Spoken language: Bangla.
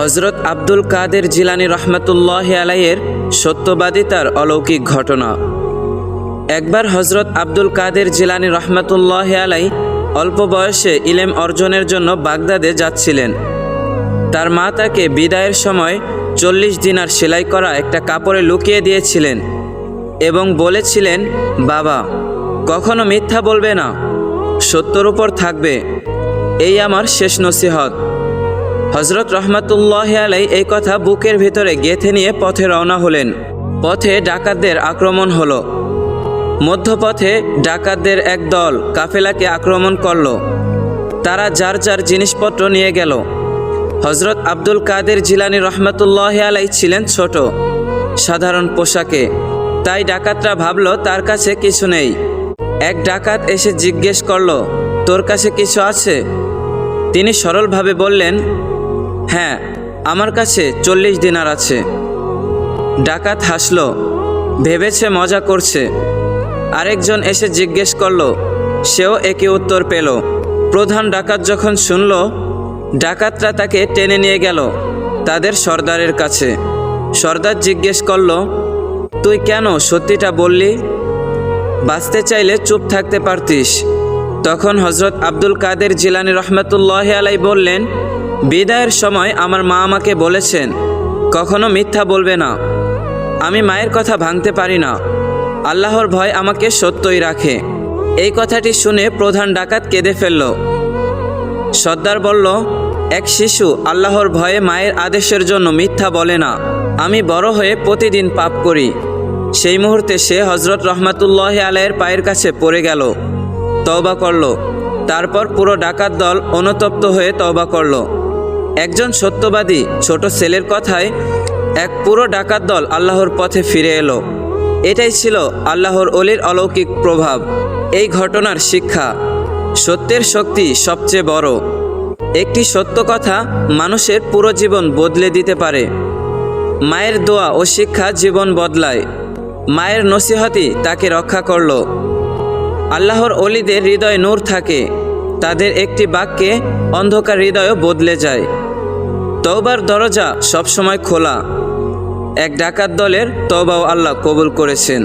হজরত আব্দুল কাদের জিলানি রহমতুল্লাহ আলাইয়ের সত্যবাদিতার অলৌকিক ঘটনা। একবার হজরত আব্দুল কাদের জিলানি রহমতুল্লাহ আলাই অল্প বয়সে ইলেম অর্জনের জন্য বাগদাদে যাচ্ছিলেন। তার মা তাকে বিদায়ের সময় চল্লিশ দিনার সেলাই করা একটা কাপড়ে লুকিয়ে দিয়েছিলেন এবং বলেছিলেন, বাবা, কখনো মিথ্যা বলবে না, সত্যর উপর থাকবে। এই আমার শেষ নসিহত। হজরত রহমাতুল্লাহ আলাই এই কথা বুকের ভিতরে গেঁথে নিয়ে পথে রওনা হলেন। পথে ডাকাতদের আক্রমণ হলো। মধ্যপথে ডাকাতদের এক দল কাফেলাকে আক্রমণ করল। তারা যার যার জিনিসপত্র নিয়ে গেল। হজরত আব্দুল কাদের জিলানি রহমতুল্লাহ আলাই ছিলেন ছোট, সাধারণ পোশাকে। তাই ডাকাতরা ভাবল, তার কাছে কিছু নেই। এক ডাকাত এসে জিজ্ঞেস করল, তোর কাছে কিছু আছে? তিনি সরলভাবে বললেন হ্যাঁ আমার কাছে চল্লিশ দিনার আছে। ডাকাত হাসল, ভেবেছে মজা করছে। আরেকজন এসে জিজ্ঞেস করল, সেও একই উত্তর পেল। প্রধান ডাকাত যখন শুনল, ডাকাতরা তাকে টেনে নিয়ে গেল তাদের সর্দারের কাছে। সর্দার জিজ্ঞেস করল, তুই কেন সত্যিটা বললি? বাঁচতে চাইলে চুপ থাকতে পারতিস। তখন হজরত আব্দুল কাদের জিলানি রহমতুল্লাহ আলাই বললেন বিদায়ের সময় আমার মা আমাকে বলেছেন, কখনো মিথ্যা বলবে না। আমি মায়ের কথা ভাঙতে পারি না। আল্লাহর ভয় আমাকে সত্যই রাখে। এই কথাটি শুনে প্রধান ডাকাত কেঁদে ফেলল। সর্দার বলল, এক শিশু আল্লাহর ভয়ে মায়ের আদেশের জন্য মিথ্যা বলে না। আমি বড় হয়ে প্রতিদিন পাপ করি। সেই মুহূর্তে সে হজরত রহমাতুল্লাহ আলাইয়ের পায়ের কাছে পড়ে গেল, তওবা করল। তারপর পুরো ডাকাত দল অনুতপ্ত হয়ে তওবা করল। একজন সত্যবাদী ছোট ছেলের কথায় এক পুরো ডাকাত দল আল্লাহর পথে ফিরে এলো। এটাই ছিল আল্লাহর অলির অলৌকিক প্রভাব। এই ঘটনার শিক্ষা। সত্যের শক্তি সবচেয়ে বড়। একটি সত্য কথা মানুষের পুরো জীবন বদলে দিতে পারে। মায়ের দোয়া ও শিক্ষা জীবন বদলায়। মায়ের নসিহতি তাকে রক্ষা করল। আল্লাহর অলিদের হৃদয় নূর থাকে। তাদের একটি বাক্যে অন্ধকার হৃদয়ও বদলে যায়। তওবার দরজা সবসময় খোলা। এক ডাকাত দলের তওবাও আল্লাহ কবুল করেছেন।